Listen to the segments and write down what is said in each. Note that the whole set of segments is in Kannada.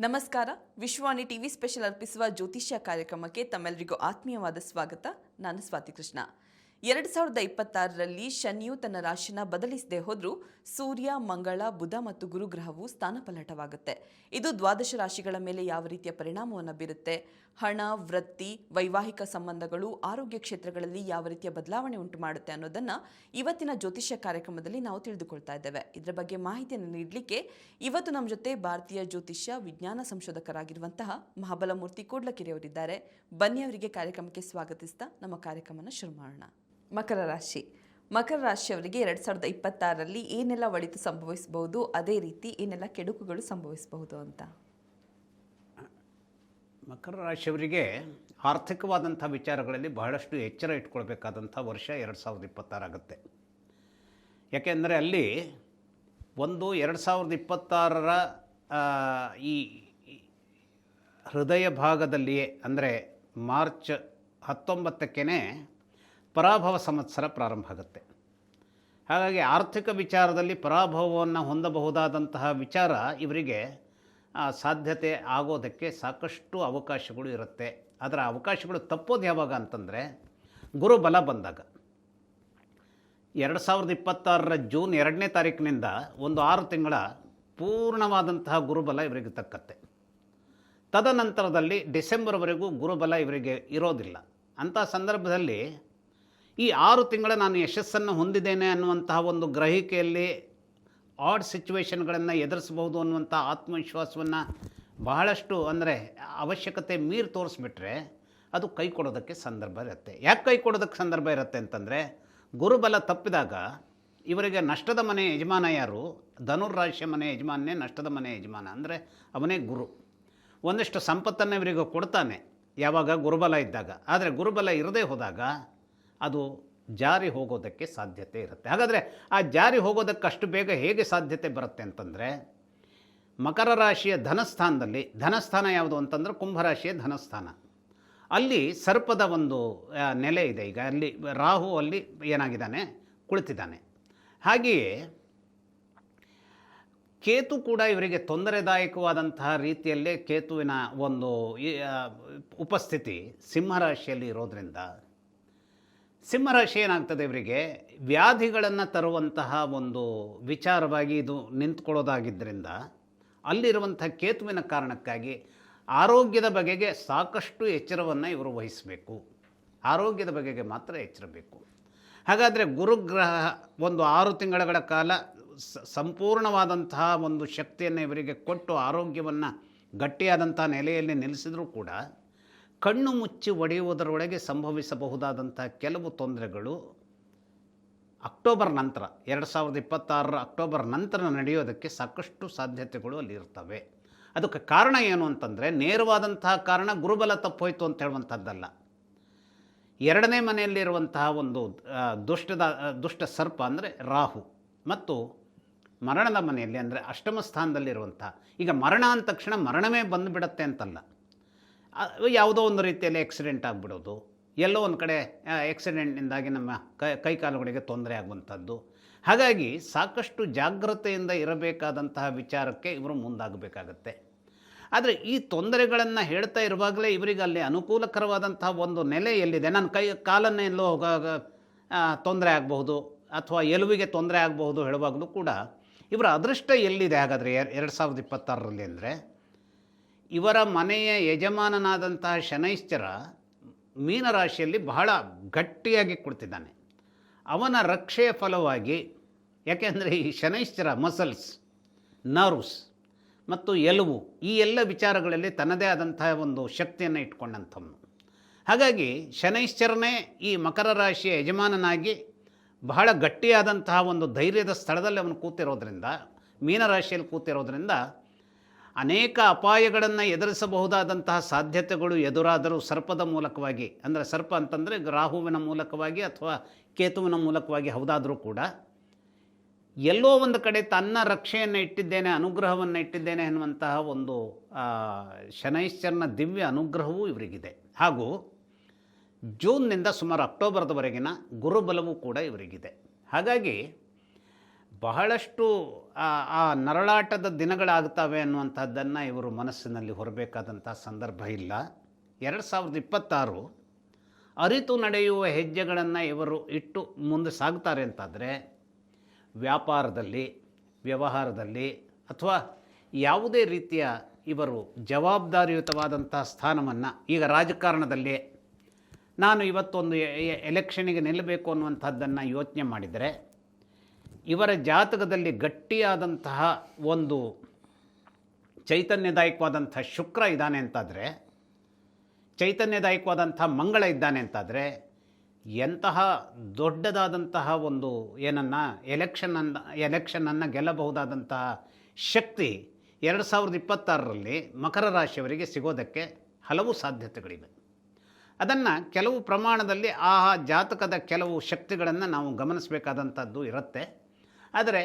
ನಮಸ್ಕಾರ. ವಿಶ್ವಾನಿ ಟಿವಿ ಸ್ಪೆಷಲ್ ಅರ್ಪಿಸುವ ಜ್ಯೋತಿಷ್ಯ ಕಾರ್ಯಕ್ರಮಕ್ಕೆ ತಮ್ಮೆಲ್ಲರಿಗೂ ಆತ್ಮೀಯವಾದ ಸ್ವಾಗತ. ನಾನು ಸ್ವಾತಿ ಕೃಷ್ಣ. ಎರಡು ಸಾವಿರದ ಇಪ್ಪತ್ತಾರರಲ್ಲಿ ಶನಿಯು ತನ್ನ ರಾಶಿನ ಬದಲಿಸದೆ ಹೋದರೂ ಸೂರ್ಯ, ಮಂಗಳ, ಬುಧ ಮತ್ತು ಗುರುಗ್ರಹವು ಸ್ಥಾನಪಲ್ಲಟವಾಗುತ್ತೆ. ಇದು ದ್ವಾದಶ ರಾಶಿಗಳ ಮೇಲೆ ಯಾವ ರೀತಿಯ ಪರಿಣಾಮವನ್ನು ಬೀರುತ್ತೆ? ಹಣ, ವೃತ್ತಿ, ವೈವಾಹಿಕ ಸಂಬಂಧಗಳು ಆರೋಗ್ಯ ಕ್ಷೇತ್ರಗಳಲ್ಲಿ ಯಾವ ರೀತಿಯ ಬದಲಾವಣೆ ಉಂಟು ಮಾಡುತ್ತೆ ಅನ್ನೋದನ್ನ ಇವತ್ತಿನ ಜ್ಯೋತಿಷ್ಯ ಕಾರ್ಯಕ್ರಮದಲ್ಲಿ ನಾವು ತಿಳಿದುಕೊಳ್ತಾ ಇದ್ದೇವೆ. ಇದರ ಬಗ್ಗೆ ಮಾಹಿತಿಯನ್ನು ನೀಡಲಿಕ್ಕೆ ಇವತ್ತು ನಮ್ಮ ಜೊತೆ ಭಾರತೀಯ ಜ್ಯೋತಿಷ್ಯ ವಿಜ್ಞಾನ ಸಂಶೋಧಕರಾಗಿರುವಂತಹ ಮಹಾಬಲಮೂರ್ತಿ ಕೂಡ್ಲಕೆರೆ ಅವರಿದ್ದಾರೆ ಬನ್ನಿ ಅವರಿಗೆ ಕಾರ್ಯಕ್ರಮಕ್ಕೆ ಸ್ವಾಗತಿಸ್ತಾ ನಮ್ಮ ಕಾರ್ಯಕ್ರಮನ ಶುರು ಮಾಡೋಣ. ಮಕರ ರಾಶಿ. ಮಕರ ರಾಶಿಯವರಿಗೆ ಎರಡು ಸಾವಿರದ ಇಪ್ಪತ್ತಾರರಲ್ಲಿ ಏನೆಲ್ಲ ಒಳಿತು ಸಂಭವಿಸಬಹುದು, ಅದೇ ರೀತಿ ಏನೆಲ್ಲ ಕೆಡುಕುಗಳು ಸಂಭವಿಸಬಹುದು ಅಂತ? ಮಕರ ರಾಶಿಯವರಿಗೆ ಆರ್ಥಿಕವಾದಂಥ ವಿಚಾರಗಳಲ್ಲಿ ಬಹಳಷ್ಟು ಎಚ್ಚರ ಇಟ್ಕೊಳ್ಬೇಕಾದಂಥ ವರ್ಷ ಎರಡು ಸಾವಿರದ ಇಪ್ಪತ್ತಾರಾಗುತ್ತೆ ಯಾಕೆಂದರೆ ಅಲ್ಲಿ ಒಂದು ಎರಡು ಸಾವಿರದ ಇಪ್ಪತ್ತಾರರ ಈ ಹೃದಯ ಭಾಗದಲ್ಲಿಯೇ, ಅಂದರೆ ಮಾರ್ಚ್ ಹತ್ತೊಂಬತ್ತಕ್ಕೇ ಪರಾಭವ ಸಂವತ್ಸರ ಪ್ರಾರಂಭ ಆಗುತ್ತೆ. ಹಾಗಾಗಿ ಆರ್ಥಿಕ ವಿಚಾರದಲ್ಲಿ ಪರಾಭವವನ್ನು ಹೊಂದಬಹುದಾದಂತಹ ವಿಚಾರ ಇವರಿಗೆ ಸಾಧ್ಯತೆ ಆಗೋದಕ್ಕೆ ಸಾಕಷ್ಟು ಅವಕಾಶಗಳು ಇರುತ್ತೆ. ಅದರ ಅವಕಾಶಗಳು ತಪ್ಪೋದು ಯಾವಾಗ ಅಂತಂದರೆ ಗುರುಬಲ ಬಂದಾಗ. ಎರಡು ಸಾವಿರದ ಇಪ್ಪತ್ತಾರರ ಜೂನ್ ಎರಡನೇ ತಾರೀಕಿನಿಂದ ಒಂದು ಆರು ತಿಂಗಳ ಪೂರ್ಣವಾದಂತಹ ಗುರುಬಲ ಇವರಿಗೆ ತಕ್ಕತ್ತೆ. ತದನಂತರದಲ್ಲಿ ಡಿಸೆಂಬರ್ವರೆಗೂ ಗುರುಬಲ ಇವರಿಗೆ ಇರೋದಿಲ್ಲ. ಅಂಥ ಸಂದರ್ಭದಲ್ಲಿ ಈ ಆರು ತಿಂಗಳ ನಾನು ಯಶಸ್ಸನ್ನು ಹೊಂದಿದ್ದೇನೆ ಅನ್ನುವಂತಹ ಒಂದು ಗ್ರಹಿಕೆಯಲ್ಲಿ ಆಡ್ ಸಿಚುವೇಷನ್ಗಳನ್ನು ಎದುರಿಸ್ಬೋದು ಅನ್ನುವಂಥ ಆತ್ಮವಿಶ್ವಾಸವನ್ನು ಬಹಳಷ್ಟು ಅಂದರೆ ಅವಶ್ಯಕತೆ ಮೀರಿ ತೋರಿಸ್ಬಿಟ್ರೆ ಅದು ಕೈ ಕೊಡೋದಕ್ಕೆ ಸಂದರ್ಭ ಇರುತ್ತೆ. ಯಾಕೆ ಕೈ ಕೊಡೋದಕ್ಕೆ ಸಂದರ್ಭ ಇರುತ್ತೆ ಅಂತಂದರೆ, ಗುರುಬಲ ತಪ್ಪಿದಾಗ ಇವರಿಗೆ ನಷ್ಟದ ಮನೆ ಯಜಮಾನ ಯಾರು? ಧನುರ್ರಾಶಿಯ ಮನೆ ಯಜಮಾನೇ ನಷ್ಟದ ಮನೆ ಯಜಮಾನ ಅಂದರೆ ಅವನೇ ಗುರು. ಒಂದಷ್ಟು ಸಂಪತ್ತನ್ನು ಇವರಿಗೆ ಕೊಡ್ತಾನೆ ಯಾವಾಗ? ಗುರುಬಲ ಇದ್ದಾಗ. ಆದರೆ ಗುರುಬಲ ಇರದೇ ಹೋದಾಗ ಅದು ಜಾರಿ ಹೋಗೋದಕ್ಕೆ ಸಾಧ್ಯತೆ ಇರುತ್ತೆ. ಹಾಗಾದರೆ ಆ ಜಾರಿ ಹೋಗೋದಕ್ಕೆ ಅಷ್ಟು ಬೇಗ ಹೇಗೆ ಸಾಧ್ಯತೆ ಬರುತ್ತೆ ಅಂತಂದರೆ, ಮಕರ ರಾಶಿಯ ಧನಸ್ಥಾನದಲ್ಲಿ, ಧನಸ್ಥಾನ ಯಾವುದು ಅಂತಂದರೆ ಕುಂಭರಾಶಿಯ ಧನಸ್ಥಾನ. ಅಲ್ಲಿ ಸರ್ಪದ ಒಂದು ನೆಲೆ ಇದೆ. ಈಗ ಅಲ್ಲಿ ರಾಹು ಅಲ್ಲಿ ಏನಾಗಿದ್ದಾನೆ? ಕುಳಿತಿದ್ದಾನೆ. ಹಾಗೆಯೇ ಕೇತು ಕೂಡ ಇವರಿಗೆ ತೊಂದರೆದಾಯಕವಾದಂತಹ ರೀತಿಯಲ್ಲೇ ಕೇತುವಿನ ಒಂದು ಉಪಸ್ಥಿತಿ ಸಿಂಹರಾಶಿಯಲ್ಲಿ ಇರೋದರಿಂದ ಸಿಂಹರಾಶಿ ಏನಾಗ್ತದೆ ಇವರಿಗೆ? ವ್ಯಾಧಿಗಳನ್ನು ತರುವಂತಹ ಒಂದು ವಿಚಾರವಾಗಿ ಇದು ನಿಂತ್ಕೊಳ್ಳೋದಾಗಿದ್ದರಿಂದ ಅಲ್ಲಿರುವಂಥ ಕೇತುವಿನ ಕಾರಣಕ್ಕಾಗಿ ಆರೋಗ್ಯದ ಬಗೆಗೆ ಸಾಕಷ್ಟು ಎಚ್ಚರವನ್ನು ಇವರು ವಹಿಸಬೇಕು. ಆರೋಗ್ಯದ ಬಗೆಗೆ ಮಾತ್ರ ಎಚ್ಚರಬೇಕು. ಹಾಗಾದರೆ ಗುರುಗ್ರಹ ಒಂದು ಆರು ತಿಂಗಳ ಕಾಲ ಸಂಪೂರ್ಣವಾದಂತಹ ಒಂದು ಶಕ್ತಿಯನ್ನು ಇವರಿಗೆ ಕೊಟ್ಟು ಆರೋಗ್ಯವನ್ನು ಗಟ್ಟಿಯಾದಂಥ ನೆಲೆಯಲ್ಲಿ ನಿಲ್ಲಿಸಿದರೂ ಕೂಡ ಕಣ್ಣು ಮುಚ್ಚಿ ಒಡೆಯುವುದರೊಳಗೆ ಸಂಭವಿಸಬಹುದಾದಂಥ ಕೆಲವು ತೊಂದರೆಗಳು ಅಕ್ಟೋಬರ್ ನಂತರ, ಎರಡು ಸಾವಿರದ ಇಪ್ಪತ್ತಾರರ ಅಕ್ಟೋಬರ್ ನಂತರ ನಡೆಯೋದಕ್ಕೆ ಸಾಕಷ್ಟು ಸಾಧ್ಯತೆಗಳು ಅಲ್ಲಿ ಇರ್ತವೆ. ಅದಕ್ಕೆ ಕಾರಣ ಏನು ಅಂತಂದರೆ, ನೇರವಾದಂತಹ ಕಾರಣ ಗುರುಬಲ ತಪ್ಪೋಯ್ತು ಅಂತ ಹೇಳುವಂಥದ್ದಲ್ಲ. ಎರಡನೇ ಮನೆಯಲ್ಲಿರುವಂತಹ ಒಂದು ದುಷ್ಟದ ದುಷ್ಟ ಸರ್ಪ ಅಂದರೆ ರಾಹು ಮತ್ತು ಮರಣದ ಮನೆಯಲ್ಲಿ ಅಂದರೆ ಅಷ್ಟಮ ಸ್ಥಾನದಲ್ಲಿರುವಂಥ ಈಗ ಮರಣ ಅಂದ ತಕ್ಷಣ ಮರಣವೇ ಬಂದುಬಿಡತ್ತೆ ಅಂತಲ್ಲ. ಯಾವುದೋ ಒಂದು ರೀತಿಯಲ್ಲಿ ಆಕ್ಸಿಡೆಂಟ್ ಆಗಿಬಿಡೋದು. ಎಲ್ಲೋ ಒಂದು ಕಡೆ ಆಕ್ಸಿಡೆಂಟ್ನಿಂದಾಗಿ ನಮ್ಮ ಕೈ ಕೈಕಾಲುಗಳಿಗೆ ತೊಂದರೆ ಆಗುವಂಥದ್ದು. ಹಾಗಾಗಿ ಸಾಕಷ್ಟು ಜಾಗ್ರತೆಯಿಂದ ಇರಬೇಕಾದಂತಹ ವಿಚಾರಕ್ಕೆ ಇವರು ಮುಂದಾಗಬೇಕಾಗತ್ತೆ. ಆದರೆ ಈ ತೊಂದರೆಗಳನ್ನು ಹೇಳ್ತಾ ಇರುವಾಗಲೇ ಇವರಿಗೆ ಅಲ್ಲಿ ಅನುಕೂಲಕರವಾದಂತಹ ಒಂದು ನೆಲೆ ಎಲ್ಲಿದೆ? ನನ್ನ ಕೈ, ಕಾಲನ್ನು ಎಲ್ಲೋ ತೊಂದರೆ ಆಗಬಹುದು ಅಥವಾ ಎಲುವಿಗೆ ತೊಂದರೆ ಆಗಬಹುದು ಹೇಳುವಾಗಲೂ ಕೂಡ ಇವರ ಅದೃಷ್ಟ ಎಲ್ಲಿದೆ ಹಾಗಾದರೆ ಎರಡು ಸಾವಿರದ ಇಪ್ಪತ್ತಾರರಲ್ಲಿ ಅಂದರೆ? ಇವರ ಮನೆಯ ಯಜಮಾನನಾದಂತಹ ಶನೈಶ್ಚರ ಮೀನರಾಶಿಯಲ್ಲಿ ಬಹಳ ಗಟ್ಟಿಯಾಗಿ ಕೊಡ್ತಿದ್ದಾನೆ ಅವನ ರಕ್ಷೆಯ ಫಲವಾಗಿ ಯಾಕೆಂದರೆ ಈ ಶನೈಶ್ಚರ ಮಸಲ್ಸ್, ನರ್ವ್ಸ್ ಮತ್ತು ಎಲುವು ಈ ಎಲ್ಲ ವಿಚಾರಗಳಲ್ಲಿ ತನ್ನದೇ ಆದಂತಹ ಒಂದು ಶಕ್ತಿಯನ್ನು ಇಟ್ಕೊಂಡಂಥವನು. ಹಾಗಾಗಿ ಶನೈಶ್ಚರನೇ ಈ ಮಕರ ರಾಶಿಯ ಯಜಮಾನನಾಗಿ ಬಹಳ ಗಟ್ಟಿಯಾದಂತಹ ಒಂದು ಧೈರ್ಯದ ಸ್ಥಳದಲ್ಲಿ ಅವನು ಕೂತಿರೋದ್ರಿಂದ, ಮೀನರಾಶಿಯಲ್ಲಿ ಕೂತಿರೋದ್ರಿಂದ ಅನೇಕ ಅಪಾಯಗಳನ್ನು ಎದುರಿಸಬಹುದಾದಂತಹ ಸಾಧ್ಯತೆಗಳು ಎದುರಾದರೂ ಸರ್ಪದ ಮೂಲಕವಾಗಿ, ಅಂದರೆ ಸರ್ಪ ಅಂತಂದರೆ ರಾಹುವಿನ ಮೂಲಕವಾಗಿ ಅಥವಾ ಕೇತುವಿನ ಮೂಲಕವಾಗಿ ಹೌದಾದರೂ ಕೂಡ, ಎಲ್ಲೋ ಒಂದು ಕಡೆ ತನ್ನ ರಕ್ಷೆಯನ್ನು ಇಟ್ಟಿದ್ದೇನೆ, ಅನುಗ್ರಹವನ್ನು ಇಟ್ಟಿದ್ದೇನೆ ಎನ್ನುವಂತಹ ಒಂದು ಶನೈಶ್ಚರನ ದಿವ್ಯ ಅನುಗ್ರಹವೂ ಇವರಿಗಿದೆ. ಹಾಗೂ ಜೂನ್ನಿಂದ ಸುಮಾರು ಅಕ್ಟೋಬರ್ದವರೆಗಿನ ಗುರುಬಲವೂ ಕೂಡ ಇವರಿಗಿದೆ. ಹಾಗಾಗಿ ಬಹಳಷ್ಟು ಆ ನರಳಾಟದ ದಿನಗಳಾಗ್ತವೆ ಅನ್ನುವಂಥದ್ದನ್ನು ಇವರು ಮನಸ್ಸಿನಲ್ಲಿ ಹೊರಬೇಕಾದಂಥ ಸಂದರ್ಭ ಇಲ್ಲ. ಎರಡು ಸಾವಿರದ ಇಪ್ಪತ್ತಾರು ಅರಿತು ನಡೆಯುವ ಹೆಜ್ಜೆಗಳನ್ನು ಇವರು ಇಟ್ಟು ಮುಂದೆ ಸಾಗ್ತಾರೆ ಅಂತಾದರೆ, ವ್ಯಾಪಾರದಲ್ಲಿ, ವ್ಯವಹಾರದಲ್ಲಿ ಅಥವಾ ಯಾವುದೇ ರೀತಿಯ ಇವರು ಜವಾಬ್ದಾರಿಯುತವಾದಂಥ ಸ್ಥಾನವನ್ನು ಈಗ ರಾಜಕಾರಣದಲ್ಲಿ ನಾನು ಇವತ್ತೊಂದು ಎಲೆಕ್ಷನಿಗೆ ನಿಲ್ಲಬೇಕು ಅನ್ನುವಂಥದ್ದನ್ನು ಯೋಚನೆ ಮಾಡಿದರೆ ಇವರ ಜಾತಕದಲ್ಲಿ ಗಟ್ಟಿಯಾದಂತಹ ಒಂದು ಚೈತನ್ಯದಾಯಕವಾದಂಥ ಶುಕ್ರ ಇದ್ದಾನೆ ಅಂತಾದರೆ, ಚೈತನ್ಯದಾಯಕವಾದಂಥ ಮಂಗಳ ಇದ್ದಾನೆ ಅಂತಾದರೆ, ಎಂತಹ ದೊಡ್ಡದಾದಂತಹ ಒಂದು ಏನನ್ನು ಎಲೆಕ್ಷನನ್ನು ಎಲೆಕ್ಷನನ್ನು ಗೆಲ್ಲಬಹುದಾದಂತಹ ಶಕ್ತಿ ಎರಡು ಸಾವಿರದ ಇಪ್ಪತ್ತಾರರಲ್ಲಿ ಮಕರ ರಾಶಿಯವರಿಗೆ ಸಿಗೋದಕ್ಕೆ ಹಲವು ಸಾಧ್ಯತೆಗಳಿವೆ. ಅದನ್ನು ಕೆಲವು ಪ್ರಮಾಣದಲ್ಲಿ ಆ ಜಾತಕದ ಕೆಲವು ಶಕ್ತಿಗಳನ್ನು ನಾವು ಗಮನಿಸಬೇಕಾದಂಥದ್ದು ಇರುತ್ತೆ. ಆದರೆ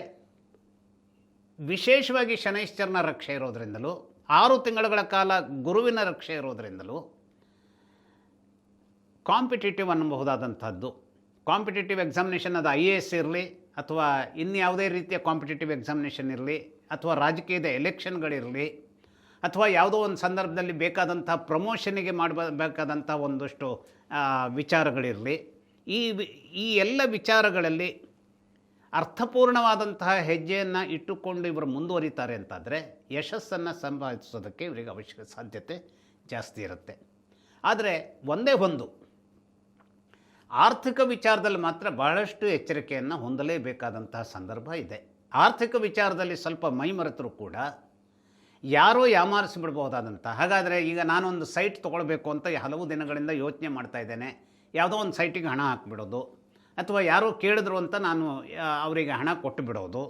ವಿಶೇಷವಾಗಿ ಶನೈಶ್ಚರನ ರಕ್ಷೆ ಇರೋದರಿಂದಲೂ, ಆರು ತಿಂಗಳುಗಳ ಕಾಲ ಗುರುವಿನ ರಕ್ಷೆ ಇರೋದರಿಂದಲೂ ಕಾಂಪಿಟೇಟಿವ್ ಅನ್ನಬಹುದಾದಂಥದ್ದು. ಕಾಂಪಿಟೇಟಿವ್ ಎಕ್ಸಾಮಿನೇಷನ್ ಅದು ಐ ಎ ಎಸ್ ಇರಲಿ, ಅಥವಾ ಇನ್ಯಾವುದೇ ರೀತಿಯ ಕಾಂಪಿಟೇಟಿವ್ ಎಕ್ಸಾಮಿನೇಷನ್ ಇರಲಿ, ಅಥವಾ ರಾಜಕೀಯದ ಎಲೆಕ್ಷನ್ಗಳಿರಲಿ, ಅಥವಾ ಯಾವುದೋ ಒಂದು ಸಂದರ್ಭದಲ್ಲಿ ಬೇಕಾದಂಥ ಪ್ರಮೋಷನಿಗೆ ಮಾಡಬೇಕಾದಂಥ ಒಂದಷ್ಟು ವಿಚಾರಗಳಿರಲಿ. ಈ ಈ ಎಲ್ಲ ವಿಚಾರಗಳಲ್ಲಿ ಅರ್ಥಪೂರ್ಣವಾದಂತಹ ಹೆಜ್ಜೆಯನ್ನು ಇಟ್ಟುಕೊಂಡು ಇವರು ಮುಂದುವರಿತಾರೆ ಅಂತಾದರೆ ಯಶಸ್ಸನ್ನು ಸಂಪಾದಿಸೋದಕ್ಕೆ ಇವರಿಗೆ ಅವಶ್ಯಕ ಸಾಧ್ಯತೆ ಜಾಸ್ತಿ ಇರುತ್ತೆ. ಆದರೆ ಒಂದೇ ಒಂದು, ಆರ್ಥಿಕ ವಿಚಾರದಲ್ಲಿ ಮಾತ್ರ ಬಹಳಷ್ಟು ಎಚ್ಚರಿಕೆಯನ್ನು ಹೊಂದಲೇಬೇಕಾದಂತಹ ಸಂದರ್ಭ ಇದೆ. ಆರ್ಥಿಕ ವಿಚಾರದಲ್ಲಿ ಸ್ವಲ್ಪ ಮೈಮರೆತರೂ ಕೂಡ ಯಾರೋ ಯಾಮಾರಿಸಿಬಿಡ್ಬೋದಾದಂಥ ಹಾಗಾದರೆ ಈಗ ನಾನೊಂದು ಸೈಟ್ ತೊಗೊಳ್ಬೇಕು ಅಂತ ಹಲವು ದಿನಗಳಿಂದ ಯೋಚನೆ ಮಾಡ್ತಾ ಇದ್ದೇನೆ. ಯಾವುದೋ ಒಂದು ಸೈಟಿಗೆ ಹಣ ಹಾಕ್ಬಿಡೋದು ಅಥವಾ ಯಾರೋ ಕೇಳಿದ್ರು ಅಂತ ನಾನು ಅವರಿಗೆ ಹಣ ಕೊಟ್ಟು ಬಿಡೋದು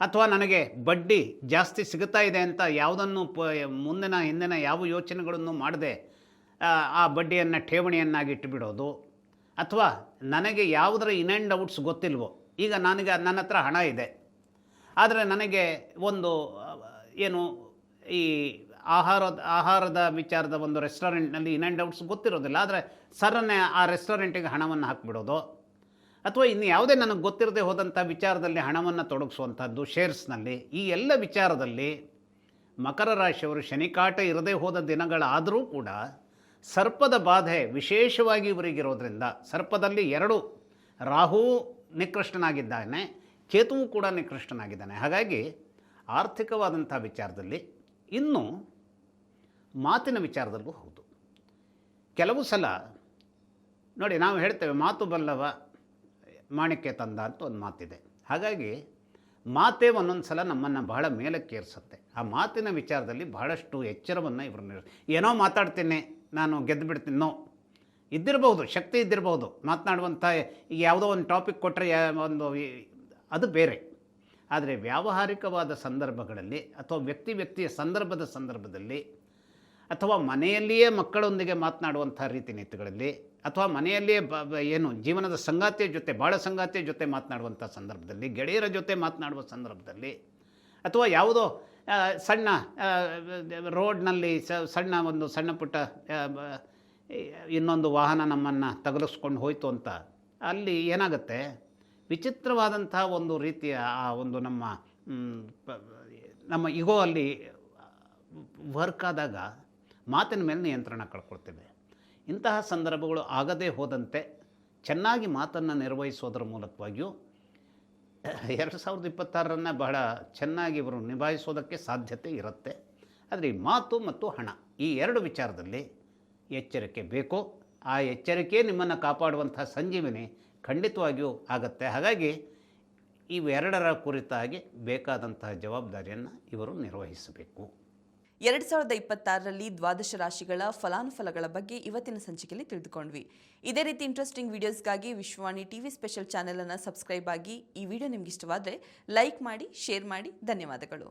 ಅಥವಾ ನನಗೆ ಬಡ್ಡಿ ಜಾಸ್ತಿ ಸಿಗುತ್ತಾ ಇದೆ ಅಂತ ಯಾವುದನ್ನು ಪ ಮುಂದಿನ ಹಿಂದಿನ ಯಾವ ಯೋಚನೆಗಳನ್ನು ಮಾಡದೆ ಆ, ಬಡ್ಡಿಯನ್ನು ಠೇವಣಿಯನ್ನಾಗಿ ಇಟ್ಟುಬಿಡೋದು. ಅಥವಾ ನನಗೆ ಯಾವುದರ ಇನ್ ಆ್ಯಂಡ್ ಔಟ್ಸ್ ಗೊತ್ತಿಲ್ವೋ ಈಗ ನನಗೆ ನನ್ನ ಹತ್ರ ಹಣ ಇದೆ. ಆದರೆ ನನಗೆ ಒಂದು ಏನು ಈ ಆಹಾರದ ಆಹಾರದ ವಿಚಾರದ ಒಂದು ರೆಸ್ಟೋರೆಂಟ್ನಲ್ಲಿ ಇನ್ ಆ್ಯಂಡ್ ಔಟ್ಸ್ ಗೊತ್ತಿರೋದಿಲ್ಲ. ಆದರೆ ಸರನ್ನೇ ಆ ರೆಸ್ಟೋರೆಂಟಿಗೆ ಹಣವನ್ನು ಹಾಕಿಬಿಡೋದು. ಅಥವಾ ಇನ್ನು ಯಾವುದೇ ನನಗೆ ಗೊತ್ತಿರದೆ ಹೋದಂಥ ವಿಚಾರದಲ್ಲಿ ಹಣವನ್ನು ತೊಡಗಿಸುವಂಥದ್ದು ಶೇರ್ಸ್ನಲ್ಲಿ ಈ ಎಲ್ಲ ವಿಚಾರದಲ್ಲಿ ಮಕರ ರಾಶಿಯವರು ಶನಿಕಾಟ ಇರದೇ ಹೋದ ದಿನಗಳಾದರೂ ಕೂಡ ಸರ್ಪದ ಬಾಧೆ ವಿಶೇಷವಾಗಿ ಇವರಿಗಿರೋದ್ರಿಂದ ಸರ್ಪದಲ್ಲಿ ಎರಡು, ರಾಹು ನಿಕೃಷ್ಟನಾಗಿದ್ದಾನೆ, ಕೇತುವು ಕೂಡ ನಿಕೃಷ್ಟನಾಗಿದ್ದಾನೆ. ಹಾಗಾಗಿ ಆರ್ಥಿಕವಾದಂಥ ವಿಚಾರದಲ್ಲಿ ಇನ್ನು ಮಾತಿನ ವಿಚಾರದಲ್ಲೂ ಹೌದು. ಕೆಲವು ಸಲ ನೋಡಿ ನಾವು ಹೇಳ್ತೇವೆ, ಮಾತು ಬಲ್ಲವ ಮಾಣಿಕ್ಯ ತಂದ ಅಂತ ಒಂದು ಮಾತಿದೆ. ಹಾಗಾಗಿ ಮಾತೇ ಒಂದೊಂದು ಸಲ ನಮ್ಮನ್ನು ಬಹಳ ಮೇಲಕ್ಕೇರಿಸುತ್ತೆ ಆ ಮಾತಿನ ವಿಚಾರದಲ್ಲಿ ಬಹಳಷ್ಟು ಎಚ್ಚರವನ್ನು ಇವರು ಏನೋ ಮಾತಾಡ್ತೀನಿ, ನಾನು ಗೆದ್ದು ನೋ. ಇದ್ದಿರಬಹುದು ಶಕ್ತಿ ಇದ್ದಿರಬಹುದು ಮಾತನಾಡುವಂಥ ಯಾವುದೋ ಒಂದು ಟಾಪಿಕ್ ಕೊಟ್ಟರೆ ಒಂದು ಅದು ಬೇರೆ. ಆದರೆ ವ್ಯಾವಹಾರಿಕವಾದ ಸಂದರ್ಭಗಳಲ್ಲಿ ಅಥವಾ ವ್ಯಕ್ತಿ ವ್ಯಕ್ತಿಯ ಸಂದರ್ಭದ ಸಂದರ್ಭದಲ್ಲಿ ಅಥವಾ ಮನೆಯಲ್ಲಿಯೇ ಮಕ್ಕಳೊಂದಿಗೆ ಮಾತನಾಡುವಂಥ ರೀತಿ, ನೀತಿಗಳಲ್ಲಿ ಅಥವಾ ಮನೆಯಲ್ಲಿಯೇ ಬ ಏನು ಜೀವನದ ಸಂಗಾತಿಯ ಜೊತೆ, ಬಾಳ ಸಂಗಾತಿಯ ಜೊತೆ ಮಾತನಾಡುವಂಥ ಸಂದರ್ಭದಲ್ಲಿ, ಗೆಳೆಯರ ಜೊತೆ ಮಾತನಾಡುವ ಸಂದರ್ಭದಲ್ಲಿ, ಅಥವಾ ಯಾವುದೋ ಸಣ್ಣ ರೋಡ್ನಲ್ಲಿ ಸಣ್ಣ ಒಂದು ಸಣ್ಣ ಪುಟ್ಟ ಇನ್ನೊಂದು ವಾಹನ ನಮ್ಮನ್ನು ತಗಲಿಸ್ಕೊಂಡು ಹೋಯಿತು ಅಂತ, ಅಲ್ಲಿ ಏನಾಗುತ್ತೆ? ವಿಚಿತ್ರವಾದಂಥ ಒಂದು ರೀತಿಯ ಆ ಒಂದು ನಮ್ಮ ನಮ್ಮ ಇಗೋ ಅಲ್ಲಿ ವರ್ಕ್ ಆದಾಗ ಮಾತಿನ ಮೇಲೆ ನಿಯಂತ್ರಣ ಕಳ್ಕೊಳ್ತೇವೆ. ಇಂತಹ ಸಂದರ್ಭಗಳು ಆಗದೇ ಹೋದಂತೆ ಚೆನ್ನಾಗಿ ಮಾತನ್ನು ನಿರ್ವಹಿಸೋದ್ರ ಮೂಲಕವಾಗಿಯೂ ಎರಡು ಸಾವಿರದ ಇಪ್ಪತ್ತಾರರನ್ನು ಬಹಳ ಚೆನ್ನಾಗಿ ಇವರು ನಿಭಾಯಿಸೋದಕ್ಕೆ ಸಾಧ್ಯತೆ ಇರುತ್ತೆ. ಆದರೆ ಈ ಮಾತು ಮತ್ತು ಹಣ ಈ ಎರಡು ವಿಚಾರದಲ್ಲಿ ಎಚ್ಚರಿಕೆ ಬೇಕು. ಆ ಎಚ್ಚರಿಕೆ ನಿಮ್ಮನ್ನು ಕಾಪಾಡುವಂಥ ಸಂಜೀವಿನಿ ಖಂಡಿತವಾಗಿಯೂ ಆಗತ್ತೆ. ಹಾಗಾಗಿ ಇವೆರಡರ ಕುರಿತಾಗಿ ಬೇಕಾದಂತಹ ಜವಾಬ್ದಾರಿಯನ್ನು ಇವರು ನಿರ್ವಹಿಸಬೇಕು. ಎರಡ್ ಸಾವಿರದ ಇಪ್ಪತ್ತಾರರಲ್ಲಿ ದ್ವಾದಶ ರಾಶಿಗಳ ಫಲಾನುಫಲಗಳ ಬಗ್ಗೆ ಇವತ್ತಿನ ಸಂಚಿಕೆಯಲ್ಲಿ ತಿಳಿದುಕೊಂಡ್ವಿ. ಇದೇ ರೀತಿ ಇಂಟ್ರೆಸ್ಟಿಂಗ್ ವಿಡಿಯೋಸ್ಗಾಗಿ ವಿಶ್ವವಾಣಿ ಟಿವಿ ಸ್ಪೆಷಲ್ ಚಾನೆಲ್ ಅನ್ನು ಸಬ್ಸ್ಕ್ರೈಬ್ ಆಗಿ ಈ ವಿಡಿಯೋ ನಿಮ್ಗೆ ಇಷ್ಟವಾದರೆ ಲೈಕ್ ಮಾಡಿ ಶೇರ್ ಮಾಡಿ, ಧನ್ಯವಾದಗಳು.